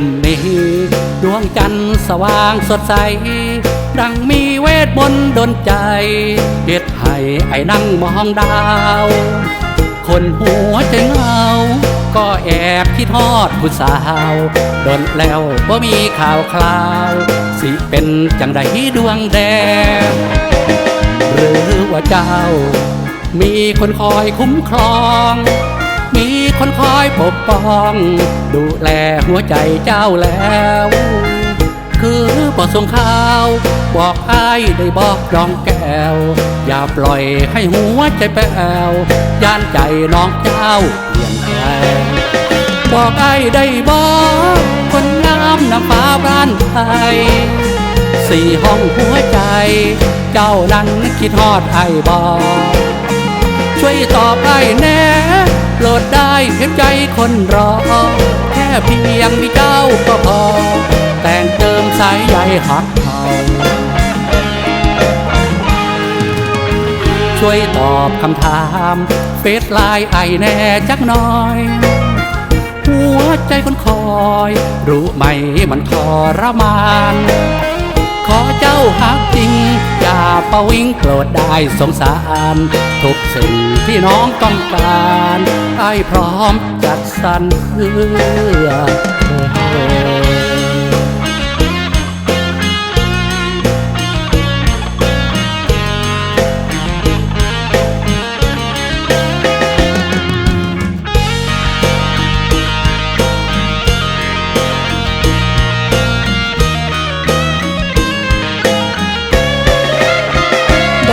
นนี้ ดวงจันทร์สว่างสดใส ดังมีเวทมนต์ดนใจเฮ็ดให้ไอ้นั่งมองดาว คนหัวใจเหงา ก็แอบคิดทอดผู้สาวโดนแล้วว่ามีข่าวคราว สิเป็นจังใดดวงแดง หรือว่าเจ้า มีคนคอยคุ้มครอง คนคอยปกป้อง ดูแลหัวใจเจ้าแล้ว คือบอกส่งข่าว บอกอ้ายได้บอกรองแก้ว อย่าปล่อยให้หัวใจแป้วย่านใจน้องเจ้าเปลี่ยนแปลงบอกไอ้ายได้บอกคนงามน้ำฟ้าบ้านไทยสี่ห้องหัวใจ เจ้านั้นคิดทอดไอ้บอกช่วยตอบไอ้แน่ โปรดได้เห็นใจคนรอ แค่เพียงมีเจ้าก็พอ แต่งเติมสายใยหักเขาช่วยตอบคำถาม เฟซไลน์ไอแน่จักหน่อย หัวใจคนคอย รู้ไหมมันทรมาน ขอเจ้าหักจริง ปะวิงโปรดได้สงสารทุกสิ่งที่น้องต้องการไอ้พร้อมจัดสรรเพื่อ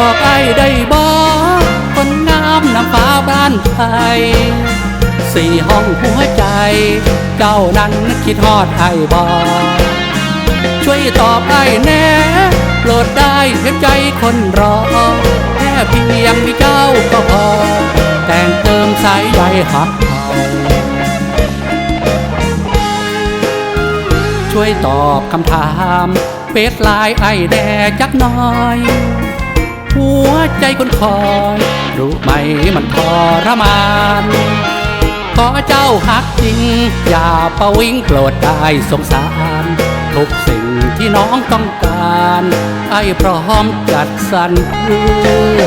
บอกไอ้ได้บอกคนงามน้ำฟ้าบ้านไทยสี่ห้องหัวใจ เจ้านั้นคิดทอดไอ้บอกช่วยตอบไอ้แน่โปรดได้เห็นใจคนรอแค่เพียงมีเจ้าก็พอ แต่งเติมสายใยหักเขาช่วยตอบคำถามเฟซไลน์ไอแดจักน่อย หัวใจคนคอย รู้ไหมมันทรมานขอเจ้าหักจริง อย่าประวิงโปรดได้สงสาร ทุกสิ่งที่น้องต้องการ ไอ้พร้อมจัดสรรเพื่อ